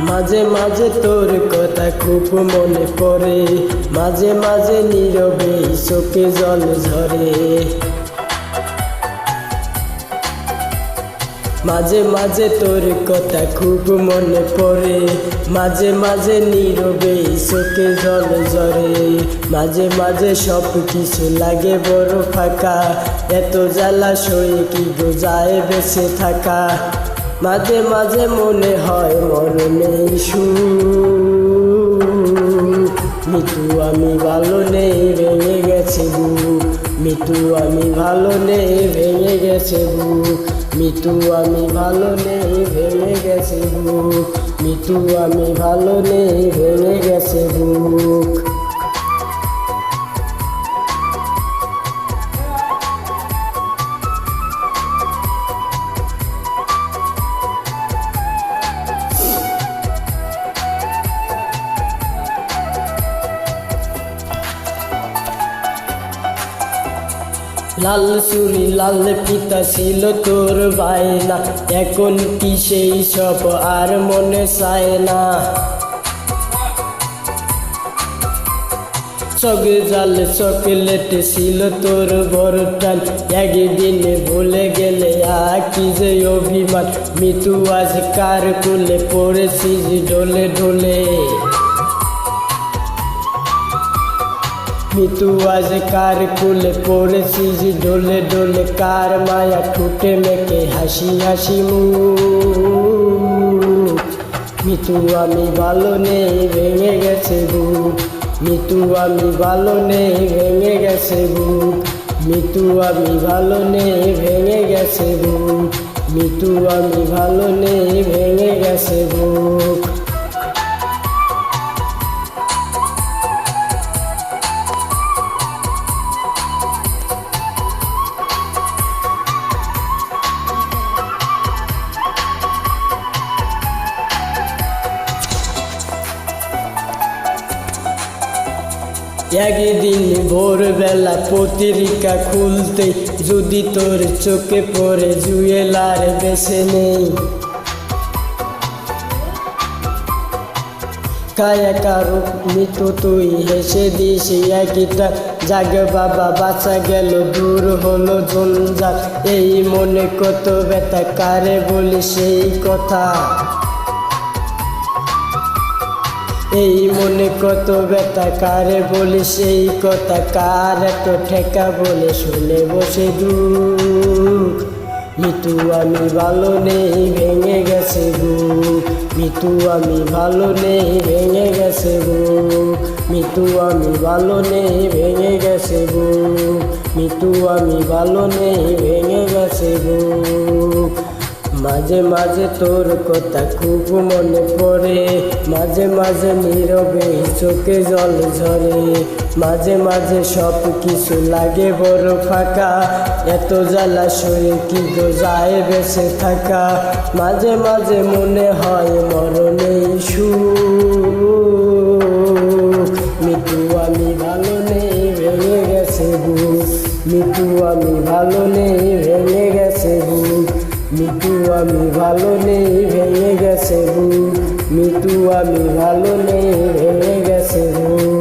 মাঝে মাঝে তোর কথা খুব মনে পড়ে। মাঝে মাঝে নীরবে চোখে জল ঝরে। মাঝে মাঝে তোর কথা খুব মনে পড়ে। মাঝে মাঝে নীরবে চোখে জল ঝরে। মাঝে মাঝে সব কিছু লাগে বড় ফাঁকা। এত জ্বালা সয়ে কি যায় বেঁচে থাকা? মাঝে মাঝে মনে হয় মরণে সু মিতু, আমি ভালো নেই, ভেঙে গেছে বুক। মিতু, আমি ভালো নেই, ভেঙে গেছে বুক। মিতু, আমি ভালো নেই, ভেঙে গেছে বুক। মিতু, আমি ভালো নেই লাল চুরি, লাল পিতা ছিল তোর বায়না। এখন কি সেই সব আর মনে চায় না। চোখে জাল, চকলেট ছিল তোর বড় টান একদিন ভুলে গেলে আ কি যে অভিমান। মিতু আজ কার কুলে পড়েছিস ডোলে ডোলে? মিতু আজ কার কুলে পড়েছিস? ডোলে ডোলে কার মায়া ঠুটে মেকে হাসি হাসি মুখ? মিতু, আমি ভালো নেই ভেঙে গেছে বুক। মিতু, আমি ভালো নেই ভেঙে গেছে বুক। মিতু, আমি ভালো নেই ভেঙে গেছে বুক। মিতু, আমি ভালো নেই ভেঙে গেছে বুক। একদিন ভোরবেলা পত্রিকা খুলতে যদি তোর চোখে পড়ে জুয়েলার বেছে নেই। কায়া কারও তুই হেসে দিস একটা জাগ বাবা বাঁচা গেল, দূর হলো জঞ্জাল এই মনে কত ব্যথা, কারে বলি সেই কথা? এই মনে কত ব্যথা, কারে বলি সেই কথা, কার এত ঠেকা বলে শুনে বসে দুঃখ। মিতু, আমি ভালো নেই, ভেঙে গেছে বুক। মিতু, আমি ভালো নেই, ভেঙে গেছে বুক। মিতু, আমি ভালো নেই, ভেঙে গেছে বুক। মিতু, আমি ভালো নেই, ভেঙে গেছে বুক। মাঝে মাঝে তোর কথা খুব মনে পড়ে। মাঝে মাঝে নীরবে চোখে জল ঝরে। মাঝে মাঝে সব কিছু লাগে বড় ফাঁকা। এত জ্বালা সয়ে কি গো যায় বেঁচে থাকা। মাঝে মাঝে মনে হয় মরণেই সুখ। মিতু, আমি ভালো নেই, ভেঙে গেছে বুক মিতু, আমি ভালো নেই, ভেঙে গেছে বুক মিতু আমি ভালো নেই ভেঙে গেছে বুক। মিতু আমি ভালো নেই ভেঙে গেছে বুক।